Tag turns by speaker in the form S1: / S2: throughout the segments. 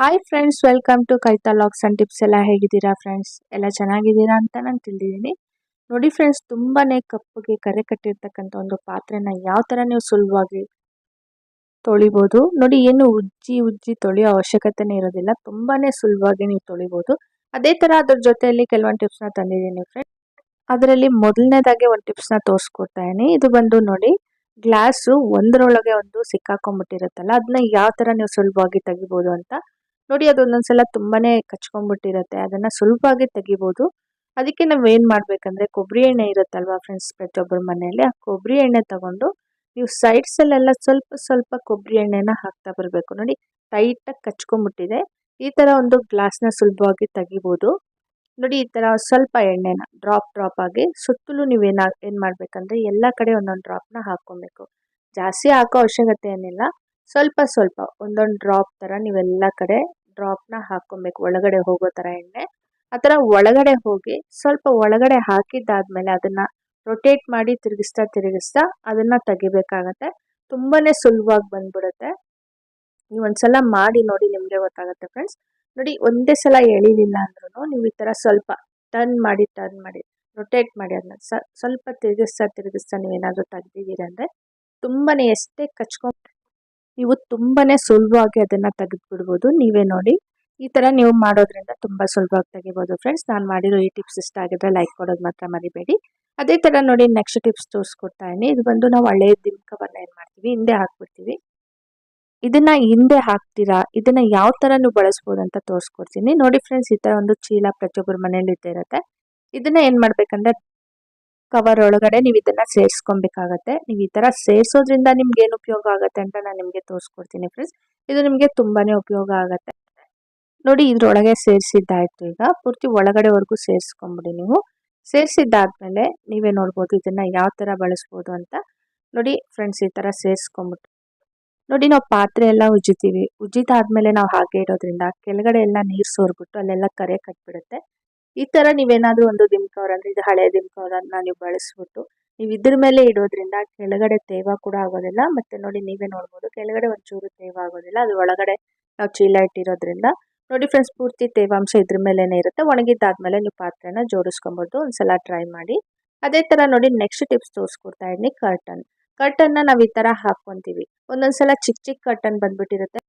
S1: Hi friends welcome to ಕೈತಾ ಲಾಕ್ಸ್ and tips ಎಲ್ಲ ಹೇಗಿದ್ದೀರಾ ಫ್ರೆಂಡ್ಸ್ ಎಲ್ಲ ಚೆನ್ನಾಗಿದ್ದೀರಾ ಅಂತ ನಾನು ತಿಳಿದಿದ್ದೀನಿ. ನೋಡಿ ಫ್ರೆಂಡ್ಸ್ ತುಂಬಾ ಕಪ್ಪಗೆ ಕರೆ ಕಟ್ಟಿರ್ತಕ್ಕಂಥ ಒಂದು ಪಾತ್ರೆನ ಯಾವ ಥರ ನೀವು ಸುಲಭವಾಗಿ ತೊಳಿಬೋದು? ನೋಡಿ ಏನು ಉಜ್ಜಿ ಉಜ್ಜಿ ತೊಳೆಯೋ ಅವಶ್ಯಕತೆನೇ ಇರೋದಿಲ್ಲ. ತುಂಬಾ ಸುಲಭವಾಗಿ ನೀವು ತೊಳಿಬೋದು. ಅದೇ ಥರ ಅದ್ರ ಜೊತೆಯಲ್ಲಿ ಕೆಲವೊಂದು ಟಿಪ್ಸ್ನ ತಂದಿದ್ದೀನಿ ಫ್ರೆಂಡ್ಸ್ ಅದರಲ್ಲಿ ಮೊದಲನೇದಾಗಿ ಒಂದು ಟಿಪ್ಸ್ನ ತೋರಿಸ್ಕೊಡ್ತಾ ಇದೀನಿ ಇದು ಬಂದು ನೋಡಿ, ಗ್ಲಾಸು ಒಂದರೊಳಗೆ ಒಂದು ಸಿಕ್ಕಾಕೊಂಡ್ಬಿಟ್ಟಿರುತ್ತಲ್ಲ ಅದನ್ನ ಯಾವ ಥರ ನೀವು ಸುಲಭವಾಗಿ ತೆಗಿಬೋದು ಅಂತ ನೋಡಿ ಅದು ಒಂದೊಂದ್ಸಲ ತುಂಬಾನೇ ಕಚ್ಕೊಂಡ್ಬಿಟ್ಟಿರುತ್ತೆ. ಅದನ್ನ ಸುಲಭವಾಗಿ ತೆಗಿಬೋದು. ಅದಕ್ಕೆ ನಾವು ಏನು ಮಾಡಬೇಕಂದ್ರೆ ಕೊಬ್ಬರಿ ಎಣ್ಣೆ ಇರುತ್ತಲ್ವಾ ಫ್ರೆಂಡ್ಸ್ ಪ್ರತಿಯೊಬ್ಬರ ಮನೆಯಲ್ಲಿ, ಆ ಕೊಬ್ಬರಿ ಎಣ್ಣೆ ತಗೊಂಡು ನೀವು ಸೈಡ್ಸಲ್ಲೆಲ್ಲ ಸ್ವಲ್ಪ ಸ್ವಲ್ಪ ಕೊಬ್ಬರಿ ಎಣ್ಣೆನ ಹಾಕ್ತಾ ಬರಬೇಕು. ನೋಡಿ ಟೈಟಾಗಿ ಕಚ್ಕೊಂಡ್ಬಿಟ್ಟಿದೆ. ಈ ಥರ ಒಂದು ಗ್ಲಾಸ್ನ ಸುಲಭವಾಗಿ ತೆಗಿಬೋದು. ನೋಡಿ ಈ ಥರ ಸ್ವಲ್ಪ ಎಣ್ಣೆನ ಡ್ರಾಪ್ ಡ್ರಾಪ್ ಆಗಿ ಸುತ್ತಲೂ ನೀವು ಏನು ಮಾಡಬೇಕಂದ್ರೆ ಎಲ್ಲ ಕಡೆ ಒಂದೊಂದು ಡ್ರಾಪ್ನ ಹಾಕ್ಕೊಬೇಕು. ಜಾಸ್ತಿ ಹಾಕೋ ಅವಶ್ಯಕತೆ ಏನಿಲ್ಲ. ಸ್ವಲ್ಪ ಸ್ವಲ್ಪ ಒಂದೊಂದು ಡ್ರಾಪ್ ಥರ ನೀವೆಲ್ಲ ಕಡೆ ಡ್ರಾಪ್ನ ಹಾಕ್ಕೊಬೇಕು, ಒಳಗಡೆ ಹೋಗೋ ಥರ ಎಣ್ಣೆ. ಆ ಥರ ಒಳಗಡೆ ಹೋಗಿ ಸ್ವಲ್ಪ ಒಳಗಡೆ ಹಾಕಿದ್ದಾದ್ಮೇಲೆ ಅದನ್ನು ರೊಟೇಟ್ ಮಾಡಿ ತಿರುಗಿಸ್ತಾ ತಿರುಗಿಸ್ತಾ ಅದನ್ನು ತೆಗಿಬೇಕಾಗತ್ತೆ. ತುಂಬಾ ಸುಲಭವಾಗಿ ಬಂದ್ಬಿಡುತ್ತೆ. ನೀವು ಒಂದ್ಸಲ ಮಾಡಿ ನೋಡಿ ನಿಮಗೆ ಗೊತ್ತಾಗುತ್ತೆ ಫ್ರೆಂಡ್ಸ್ ನೋಡಿ, ಒಂದೇ ಸಲ ಎಳಿಲಿಲ್ಲ ಅಂದ್ರೂ ನೀವು ಈ ಥರ ಸ್ವಲ್ಪ ಟರ್ನ್ ಮಾಡಿ ಟರ್ನ್ ಮಾಡಿ ರೊಟೇಟ್ ಮಾಡಿ ಅದನ್ನ ಸ್ವಲ್ಪ ತಿರುಗಿಸ್ತಾ ತಿರುಗಿಸ್ತಾ ನೀವೇನಾದರೂ ತೆಗ್ದಿದ್ದೀರ ಅಂದರೆ ತುಂಬಾ ಎಷ್ಟೇ ಕಚ್ಕೊಂಡು ನೀವು ತುಂಬಾ ಸುಲಭವಾಗಿ ಅದನ್ನು ತೆಗೆದುಬಿಡ್ಬೋದು. ನೀವೇ ನೋಡಿ. ಈ ಥರ ನೀವು ಮಾಡೋದ್ರಿಂದ ತುಂಬ ಸುಲಭವಾಗಿ ತೆಗಿಬೋದು ಫ್ರೆಂಡ್ಸ್ ನಾನು ಮಾಡಿರೋ ಈ ಟಿಪ್ಸ್ ಇಷ್ಟ ಆಗಿದ್ರೆ ಲೈಕ್ ಕೊಡೋದು ಮಾತ್ರ ಮರಿಬೇಡಿ. ಅದೇ ಥರ ನೋಡಿ ನೆಕ್ಸ್ಟ್ ಟಿಪ್ಸ್ ತೋರಿಸ್ಕೊಡ್ತಾ ಇದ್ದೀನಿ. ಇದು ಬಂದು ನಾವು ಹಳೆಯ ದಿಮ್ಕವನ್ನು ಏನು ಮಾಡ್ತೀವಿ? ಹಿಂದೆ ಹಾಕ್ಬಿಡ್ತೀವಿ. ಇದನ್ನ ಹಿಂದೆ ಹಾಕ್ತೀರಾ? ಇದನ್ನ ಯಾವ ಥರ ನೀವು ಬಳಸ್ಬೋದು ಅಂತ ತೋರಿಸ್ಕೊಡ್ತೀನಿ. ನೋಡಿ ಫ್ರೆಂಡ್ಸ್ ಈ ಥರ ಒಂದು ಚೀಲ ಪ್ರತಿಯೊಬ್ಬರ ಮನೇಲಿ ಇದ್ದೇ ಇರುತ್ತೆ. ಇದನ್ನ ಏನು ಮಾಡ್ಬೇಕಂದ್ರೆ ಕವರ್ ಒಳಗಡೆ ನೀವು ಇದನ್ನ ಸೇರಿಸ್ಕೊಬೇಕಾಗತ್ತೆ. ನೀವು ಈ ತರ ಸೇರಿಸೋದ್ರಿಂದ ನಿಮ್ಗೆ ಏನು ಉಪಯೋಗ ಆಗುತ್ತೆ ಅಂತ ನಾನು ನಿಮಗೆ ತೋರಿಸ್ಕೊಡ್ತೀನಿ ಫ್ರೆಂಡ್ಸ್ ಇದು ನಿಮಗೆ ತುಂಬಾನೇ ಉಪಯೋಗ ಆಗುತ್ತೆ. ನೋಡಿ ಇದ್ರೊಳಗೆ ಸೇರಿಸಿದ್ದಾಯ್ತು ಈಗ. ಪೂರ್ತಿ ಒಳಗಡೆವರೆಗೂ ಸೇರಿಸ್ಕೊಂಬಿಡಿ ನೀವು. ಸೇರಿಸಿದ್ದಾದ್ಮೇಲೆ ನೀವೇ ನೋಡ್ಬೋದು ಇದನ್ನ ಯಾವ ತರ ಬಳಸ್ಬೋದು ಅಂತ. ನೋಡಿ ಫ್ರೆಂಡ್ಸ್ ಈ ತರ ಸೇರಿಸ್ಕೊಂಬಿಟ್ಟು. ನೋಡಿ ನಾವು ಪಾತ್ರೆ ಎಲ್ಲ ಉಜ್ಜಿತೀವಿ ಉಜ್ಜಿದಾದ್ಮೇಲೆ ನಾವು ಹಾಗೆ ಇಡೋದ್ರಿಂದ ಕೆಳಗಡೆ ಎಲ್ಲ ನೀರು ಸೋರ್ಬಿಟ್ಟು ಅಲ್ಲೆಲ್ಲ ಕರೆ ಕಟ್ಬಿಡುತ್ತೆ. ಈ ತರ ನೀವೇನಾದರೂ ಒಂದು ದಿಮ್ಕವರ್ ಅಂದ್ರೆ ಇದು ಹಳೆ ದಿಮ್ಕವರನ್ನ ನೀವು ಬಳಸ್ಬಿಟ್ಟು ನೀವು ಇದ್ರ ಮೇಲೆ ಇಡೋದ್ರಿಂದ ಕೆಳಗಡೆ ತೇವ ಕೂಡ ಆಗೋದಿಲ್ಲ. ಮತ್ತೆ ನೋಡಿ ನೀವೇ ನೋಡ್ಬೋದು ಕೆಳಗಡೆ ಒಂಚೂರು ತೇವ ಆಗೋದಿಲ್ಲ. ಅದು ಒಳಗಡೆ ನಾವು ಚೀಲ ಇಟ್ಟಿರೋದ್ರಿಂದ ನೋಡಿ ಫ್ರೆಂಡ್ಸ್ ಪೂರ್ತಿ ತೇವಾಂಶ ಇದ್ರ ಮೇಲೇ ಇರುತ್ತೆ. ಒಣಗಿದ್ದಾದ್ಮೇಲೆ ನೀವು ಪಾತ್ರೆನ ಜೋಡಿಸ್ಕೊಬೋದು. ಒಂದ್ಸಲ ಟ್ರೈ ಮಾಡಿ. ಅದೇ ತರ ನೋಡಿ ನೆಕ್ಸ್ಟ್ ಟಿಪ್ಸ್ ತೋರಿಸ್ಕೊಡ್ತಾ ಇದ್ದೀನಿ ಕರ್ಟನ್ ಕರ್ಟನ್ನ ನಾವು ಈ ತರ ಹಾಕೊಂತೀವಿ ಒಂದೊಂದ್ಸಲ ಚಿಕ್ಕ ಚಿಕ್ಕ ಕರ್ಟನ್ ಬಂದ್ಬಿಟ್ಟಿರುತ್ತೆ.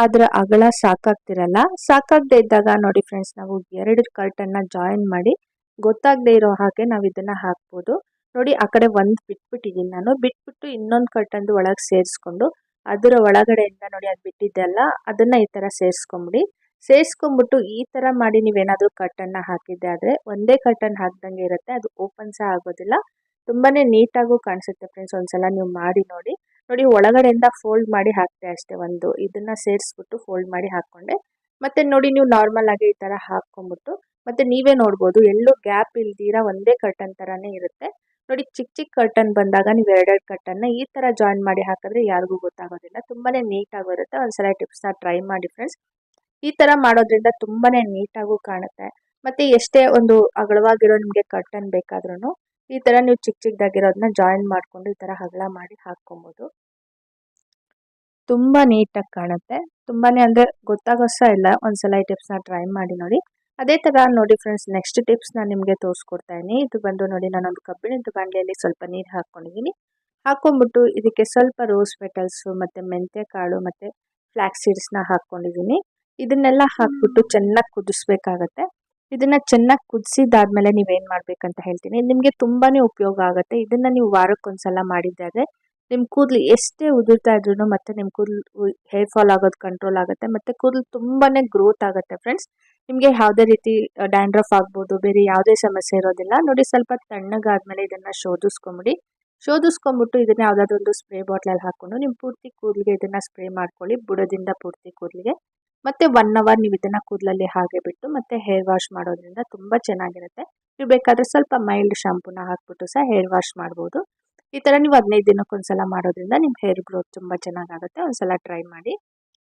S1: ಅದರ ಅಗಲ ಸಾಕಾಗ್ತಿರಲ್ಲ. ಸಾಕಾಗದೆ ಇದ್ದಾಗ ನೋಡಿ ಫ್ರೆಂಡ್ಸ್ ನಾವು ಎರಡು ಕರ್ಟನ್ನ ಜಾಯಿನ್ ಮಾಡಿ ಗೊತ್ತಾಗದೆ ಇರೋ ಹಾಗೆ ನಾವು ಇದನ್ನು ಹಾಕ್ಬೋದು. ನೋಡಿ ಆ ಕಡೆ ಒಂದು ಬಿಟ್ಬಿಟ್ಟಿದ್ದೀನಿ ನಾನು. ಬಿಟ್ಬಿಟ್ಟು ಇನ್ನೊಂದು ಕರ್ಟನ್ದು ಒಳಗೆ ಸೇರಿಸ್ಕೊಂಡು ಅದರ ಒಳಗಡೆಯಿಂದ ನೋಡಿ ಅದು ಬಿಟ್ಟಿದ್ದೆ ಅಲ್ಲ, ಅದನ್ನು ಈ ಥರ ಸೇರಿಸ್ಕೊಂಬಿಡಿ. ಸೇರಿಸ್ಕೊಂಬಿಟ್ಟು ಈ ಥರ ಮಾಡಿ ನೀವೇನಾದರೂ ಕರ್ಟನ್ನ ಹಾಕಿದ್ದೆ ಆದರೆ ಒಂದೇ ಕರ್ಟನ್ ಹಾಕ್ದಂಗೆ ಇರುತ್ತೆ, ಅದು ಓಪನ್ ಸಹ ಆಗೋದಿಲ್ಲ. ತುಂಬಾ ನೀಟಾಗೂ ಕಾಣಿಸುತ್ತೆ ಫ್ರೆಂಡ್ಸ್ ಒಂದ್ಸಲ ನೀವು ಮಾಡಿ ನೋಡಿ. ನೋಡಿ ಒಳಗಡೆಯಿಂದ ಫೋಲ್ಡ್ ಮಾಡಿ ಹಾಕಿದೆ ಅಷ್ಟೇ ಒಂದು. ಇದನ್ನು ಸೇರಿಸ್ಬಿಟ್ಟು ಫೋಲ್ಡ್ ಮಾಡಿ ಹಾಕ್ಕೊಂಡೆ. ಮತ್ತು ನೋಡಿ ನೀವು ನಾರ್ಮಲ್ ಆಗಿ ಈ ಥರ ಹಾಕ್ಕೊಂಬಿಟ್ಟು, ಮತ್ತು ನೀವೇ ನೋಡ್ಬೋದು ಎಲ್ಲೂ ಗ್ಯಾಪ್ ಇಲ್ದಿರ ಒಂದೇ ಕರ್ಟನ್ ಥರನೇ ಇರುತ್ತೆ. ನೋಡಿ ಚಿಕ್ಕ ಚಿಕ್ಕ ಕರ್ಟನ್ ಬಂದಾಗ ನೀವು ಎರಡೆರಡು ಕರ್ಟನ್ನ ಈ ಥರ ಜಾಯಿನ್ ಮಾಡಿ ಹಾಕಿದ್ರೆ ಯಾರಿಗೂ ಗೊತ್ತಾಗೋದಿಲ್ಲ. ತುಂಬಾ ನೀಟಾಗಿರುತ್ತೆ ಒಂದ್ಸಲ ಟಿಪ್ಸ್ನ ಟ್ರೈ ಮಾಡಿ ಫ್ರೆಂಡ್ಸ್ ಈ ಥರ ಮಾಡೋದ್ರಿಂದ ತುಂಬಾ ನೀಟಾಗೂ ಕಾಣುತ್ತೆ. ಮತ್ತು ಎಷ್ಟೇ ಒಂದು ಅಗಲವಾಗಿರೋ ನಿಮಗೆ ಕರ್ಟನ್ ಬೇಕಾದ್ರೂ ಈ ಥರ ನೀವು ಚಿಕ್ಕ ಚಿಕ್ಕದಾಗಿರೋದನ್ನ ಜಾಯಿನ್ ಮಾಡಿಕೊಂಡು ಈ ಥರ ಅಗಲ ಮಾಡಿ ಹಾಕ್ಕೊಬೋದು. ತುಂಬ ನೀಟಾಗಿ ಕಾಣುತ್ತೆ. ತುಂಬಾ ಅಂದರೆ ಗೊತ್ತಾಗೋ ಸಹ ಇಲ್ಲ. ಒಂದ್ಸಲ ಈ ಟಿಪ್ಸ್ನ ಟ್ರೈ ಮಾಡಿ ನೋಡಿ. ಅದೇ ಥರ ನೋಡಿ ಫ್ರೆಂಡ್ಸ್ ನೆಕ್ಸ್ಟ್ ಟಿಪ್ಸ್ ನಾನು ನಿಮಗೆ ತೋರಿಸ್ಕೊಡ್ತಾ ಇದ್ದೀನಿ. ಇದು ಬಂದು ನೋಡಿ ನಾನೊಂದು ಕಬ್ಬಿಣದ ಬಾಣಲೆಯಲ್ಲಿ ಸ್ವಲ್ಪ ನೀರು ಹಾಕ್ಕೊಂಡಿದ್ದೀನಿ. ಹಾಕ್ಕೊಂಬಿಟ್ಟು ಇದಕ್ಕೆ ಸ್ವಲ್ಪ ರೋಸ್ ಪೆಟಲ್ಸು ಮತ್ತು ಮೆಂತ್ಯ ಕಾಳು, ಮತ್ತು ಫ್ಲ್ಯಾಕ್ಸ್ ಸೀಡ್ಸ್ನ ಹಾಕ್ಕೊಂಡಿದ್ದೀನಿ. ಇದನ್ನೆಲ್ಲ ಹಾಕ್ಬಿಟ್ಟು ಚೆನ್ನಾಗಿ ಕುದಿಸ್ಬೇಕಾಗತ್ತೆ. ಇದನ್ನ ಚೆನ್ನಾಗಿ ಕುದಿಸಿದಾದ್ಮೇಲೆ ನೀವೇನು ಮಾಡ್ಬೇಕಂತ ಹೇಳ್ತೀನಿ. ನಿಮಗೆ ತುಂಬಾ ಉಪಯೋಗ ಆಗುತ್ತೆ. ಇದನ್ನ ನೀವು ವಾರಕ್ಕೊಂದ್ಸಲ ಮಾಡಿದ್ದಾದ್ರೆ ನಿಮ್ಮ ಕೂದಲು ಎಷ್ಟೇ ಉದುರ್ತಾ ಇದ್ರೂ ಮತ್ತೆ ನಿಮ್ಮ ಕೂದಲು ಹೇರ್ ಫಾಲ್ ಆಗೋದು ಕಂಟ್ರೋಲ್ ಆಗುತ್ತೆ. ಮತ್ತು ಕೂದಲು ತುಂಬಾ ಗ್ರೋತ್ ಆಗುತ್ತೆ ಫ್ರೆಂಡ್ಸ್ ನಿಮಗೆ ಯಾವುದೇ ರೀತಿ ಡ್ಯಾಂಡ್ರಫ್ ಆಗ್ಬೋದು, ಬೇರೆ ಯಾವುದೇ ಸಮಸ್ಯೆ ಇರೋದಿಲ್ಲ. ನೋಡಿ ಸ್ವಲ್ಪ ತಣ್ಣಗಾದ್ಮೇಲೆ ಇದನ್ನು ಶೋಧಿಸ್ಕೊಂಬಿಡಿ. ಶೋಧಿಸ್ಕೊಂಬಿಟ್ಟು ಇದನ್ನ ಯಾವುದಾದ್ರೂ ಒಂದು ಸ್ಪ್ರೇ ಬಾಟ್ಲಲ್ಲಿ ಹಾಕ್ಕೊಂಡು ನಿಮ್ಮ ಪೂರ್ತಿ ಕೂದಲಿಗೆ ಇದನ್ನು ಸ್ಪ್ರೇ ಮಾಡ್ಕೊಳ್ಳಿ. ಬುಡದಿಂದ ಪೂರ್ತಿ ಕೂದಲಿಗೆ. ಮತ್ತು ಒನ್ ಅವರ್ ನೀವು ಇದನ್ನು ಕೂದಲಲ್ಲಿ ಹಾಗೆ ಬಿಟ್ಟು ಮತ್ತೆ ಹೇರ್ ವಾಶ್ ಮಾಡೋದ್ರಿಂದ ತುಂಬ ಚೆನ್ನಾಗಿರುತ್ತೆ. ನೀವು ಬೇಕಾದರೆ ಸ್ವಲ್ಪ ಮೈಲ್ಡ್ ಶಾಂಪೂನ ಹಾಕ್ಬಿಟ್ಟು ಸಹ ಹೇರ್ ವಾಶ್ ಮಾಡ್ಬೋದು. ಈ ಥರ ನೀವು ಹದಿನೈದು ದಿನಕ್ಕೊಂದ್ಸಲ ಮಾಡೋದ್ರಿಂದ ನಿಮ್ಮ ಹೇರ್ ಗ್ರೋತ್ ತುಂಬಾ ಚೆನ್ನಾಗಾಗುತ್ತೆ. ಒಂದ್ಸಲ ಟ್ರೈ ಮಾಡಿ.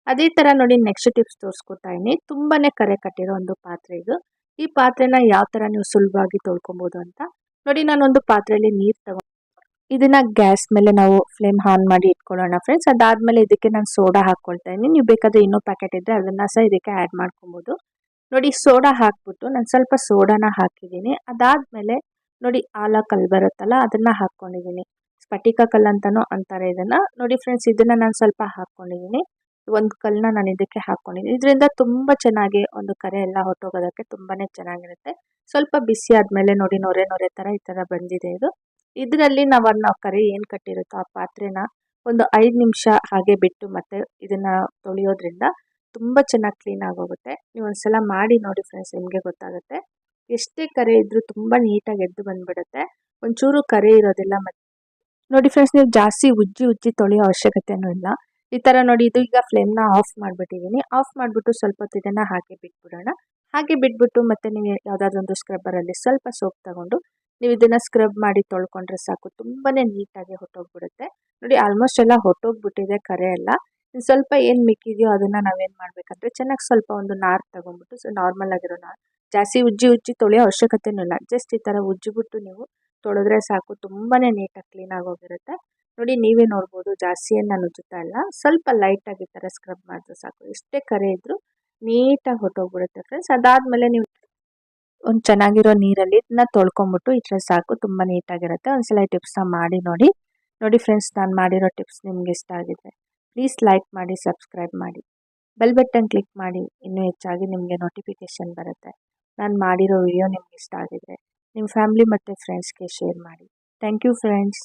S1: ಅದೇ ತರ ನೋಡಿ ನೆಕ್ಸ್ಟ್ ಟಿಪ್ಸ್ ತೋರಿಸ್ಕೊತಾ ಇದ್ದೀನಿ. ತುಂಬಾ ಕರೆ ಕಟ್ಟಿರೋ ಒಂದು ಪಾತ್ರೆ ಇದು. ಈ ಪಾತ್ರೆನ ಯಾವ ತರ ನೀವು ಸುಲಭವಾಗಿ ತೊಳ್ಕೊಬೋದು ಅಂತ ನೋಡಿ ನಾನೊಂದು ಪಾತ್ರೆಯಲ್ಲಿ ನೀರು ತಗೊಂಡು ಇದನ್ನ ಗ್ಯಾಸ್ ಮೇಲೆ ನಾವು ಫ್ಲೇಮ್ ಆನ್ ಮಾಡಿ ಇಟ್ಕೊಳ್ಳೋಣ ಫ್ರೆಂಡ್ಸ್ ಅದಾದ್ಮೇಲೆ ಇದಕ್ಕೆ ನಾನು ಸೋಡಾ ಹಾಕ್ಕೊಳ್ತಾ ಇದೀನಿ ನೀವು ಬೇಕಾದ್ರೆ ಇನ್ನೂ ಪ್ಯಾಕೆಟ್ ಇದ್ದರೆ ಅದನ್ನು ಸಹ ಇದಕ್ಕೆ ಆ್ಯಡ್ ಮಾಡ್ಕೊಬೋದು. ನೋಡಿ ಸೋಡಾ ಹಾಕ್ಬಿಟ್ಟು ನಾನು ಸ್ವಲ್ಪ ಸೋಡಾನ ಹಾಕಿದ್ದೀನಿ. ಅದಾದಮೇಲೆ ನೋಡಿ, ಆಲ ಕಲ್ ಬರುತ್ತಲ್ಲ, ಅದನ್ನು ಹಾಕ್ಕೊಂಡಿದ್ದೀನಿ. ಸ್ಫಟಿಕ ಕಲ್ಲು ಅಂತಲೂ ಅಂತಾರೆ ಇದನ್ನು. ನೋಡಿ ಫ್ರೆಂಡ್ಸ್ ಇದನ್ನು ನಾನು ಸ್ವಲ್ಪ ಹಾಕ್ಕೊಂಡಿದ್ದೀನಿ. ಒಂದು ಕಲ್ಲನ್ನ ನಾನು ಇದಕ್ಕೆ ಹಾಕ್ಕೊಂಡಿದ್ದೀನಿ. ಇದರಿಂದ ತುಂಬ ಚೆನ್ನಾಗಿ ಒಂದು ಕರೆ ಎಲ್ಲ ಹೊಟ್ಟೋಗೋದಕ್ಕೆ ತುಂಬಾ ಚೆನ್ನಾಗಿರುತ್ತೆ. ಸ್ವಲ್ಪ ಬಿಸಿ ಆದಮೇಲೆ ನೋಡಿ, ನೊರೆ ನೊರೆ ಥರ ಈ ಥರ ಬಂದಿದೆ ಇದು. ಇದರಲ್ಲಿ ನಾವು ನಾವು ಕರಿ ಏನು ಕಟ್ಟಿರುತ್ತೋ ಆ ಪಾತ್ರೆನ ಒಂದು ಐದು ನಿಮಿಷ ಹಾಗೆ ಬಿಟ್ಟು ಮತ್ತೆ ಇದನ್ನು ತೊಳೆಯೋದ್ರಿಂದ ತುಂಬ ಚೆನ್ನಾಗಿ ಕ್ಲೀನ್ ಆಗೋಗುತ್ತೆ. ನೀವು ಒಂದ್ಸಲ ಮಾಡಿ ನೋಡಿ ಫ್ರೆಂಡ್ಸ್ ನಿಮಗೆ ಗೊತ್ತಾಗುತ್ತೆ. ಎಷ್ಟೇ ಕರೆ ಇದ್ದರೂ ತುಂಬ ನೀಟಾಗಿ ಎದ್ದು ಬಂದ್ಬಿಡುತ್ತೆ. ಒಂಚೂರು ಕರೆ ಇರೋದಿಲ್ಲ ಮತ್ತೆ ನೋಡಿ ಫ್ರೆಂಡ್ಸ್ ನೀವು ಜಾಸ್ತಿ ಉಜ್ಜಿ ಉಜ್ಜಿ ತೊಳೆಯೋ ಅವಶ್ಯಕತೆನೂ ಇಲ್ಲ. ಈ ಥರ ನೋಡಿ ಇದು ಈಗ ಫ್ಲೇಮ್ನ ಆಫ್ ಮಾಡಿಬಿಟ್ಟಿದ್ದೀನಿ ಆಫ್ ಮಾಡಿಬಿಟ್ಟು ಸ್ವಲ್ಪ ಹೊತ್ತು ಇದನ್ನು ಹಾಗೆ ಬಿಟ್ಬಿಡೋಣ. ಹಾಗೆ ಬಿಟ್ಬಿಟ್ಟು ಮತ್ತೆ ನೀವು ಯಾವುದಾದ್ರೂ ಒಂದು ಸ್ಕ್ರಬ್ಬರಲ್ಲಿ ಸ್ವಲ್ಪ ಸೋಪ್ ತಗೊಂಡು ನೀವು ಇದನ್ನು ಸ್ಕ್ರಬ್ ಮಾಡಿ ತೊಳ್ಕೊಂಡ್ರೆ ಸಾಕು. ತುಂಬಾ ನೀಟಾಗಿ ಹೊಟ್ಟೋಗ್ಬಿಡುತ್ತೆ. ನೋಡಿ ಆಲ್ಮೋಸ್ಟ್ ಎಲ್ಲ ಹೊಟ್ಟೋಗ್ಬಿಟ್ಟಿದೆ ಕರೆ ಎಲ್ಲ. ಸ್ವಲ್ಪ ಏನು ಮಿಕ್ಕಿದೆಯೋ ಅದನ್ನು ನಾವೇನು ಮಾಡಬೇಕಂದ್ರೆ ಚೆನ್ನಾಗಿ ಸ್ವಲ್ಪ ಒಂದು ನಾರ್ ತಗೊಂಡ್ಬಿಟ್ಟು, ಸೊ ನಾರ್ಮಲ್ ಆಗಿರೋ ನಾರ್. ಜಾಸ್ತಿ ಉಜ್ಜಿ ಉಜ್ಜಿ ತೊಳೆಯೋ ಅವಶ್ಯಕತೆಯೂ ಇಲ್ಲ. ಜಸ್ಟ್ ಈ ಥರ ಉಜ್ಜಿಬಿಟ್ಟು ನೀವು ತೊಳೆದ್ರೆ ಸಾಕು. ತುಂಬಾ ನೀಟಾಗಿ ಕ್ಲೀನ್ ಆಗೋಗಿರುತ್ತೆ. ನೋಡಿ, ನೀವೇ ನೋಡ್ಬೋದು ಜಾಸ್ತಿ ಏನು ನಾನು ಉಜ್ಜುತ್ತಾ ಇಲ್ಲ. ಸ್ವಲ್ಪ ಲೈಟಾಗಿ ಈ ಥರ ಸ್ಕ್ರಬ್ ಮಾಡಿದ್ರೆ ಸಾಕು. ಎಷ್ಟೇ ಕರೆ ಇದ್ದರೂ ನೀಟಾಗಿ ಹೊಟ್ಟೋಗ್ಬಿಡುತ್ತೆ ಫ್ರೆಂಡ್ಸ್ ಅದಾದಮೇಲೆ ನೀವು ಒಂದು ಚೆನ್ನಾಗಿರೋ ನೀರಲ್ಲಿ ಇದನ್ನ ತೊಳ್ಕೊಂಬಿಟ್ಟು ಇಟ್ಟರೆ ಸಾಕು, ತುಂಬ ನೀಟಾಗಿರುತ್ತೆ. ಒಂದ್ಸಲ ಈ ಟಿಪ್ಸ್ನ ಮಾಡಿ ನೋಡಿ. ನೋಡಿ ಫ್ರೆಂಡ್ಸ್ ನಾನು ಮಾಡಿರೋ ಟಿಪ್ಸ್ ನಿಮ್ಗೆ ಇಷ್ಟ ಆಗಿದ್ರೆ ಪ್ಲೀಸ್ ಲೈಕ್ ಮಾಡಿ ಸಬ್ಸ್ಕ್ರೈಬ್ ಮಾಡಿ. ಬೆಲ್ ಬಟನ್ ಕ್ಲಿಕ್ ಮಾಡಿ, ಇನ್ನೂ ಹೆಚ್ಚಾಗಿ ನಿಮಗೆ ನೋಟಿಫಿಕೇಷನ್ ಬರುತ್ತೆ. ನಾನು ಮಾಡಿರೋ ವಿಡಿಯೋ ನಿಮ್ಗೆ ಇಷ್ಟ ಆಗಿದ್ರೆ ನಿಮ್ಮ ಫ್ಯಾಮಿಲಿ ಮತ್ತು ಫ್ರೆಂಡ್ಸ್ಗೆ ಶೇರ್ ಮಾಡಿ. Thank you friends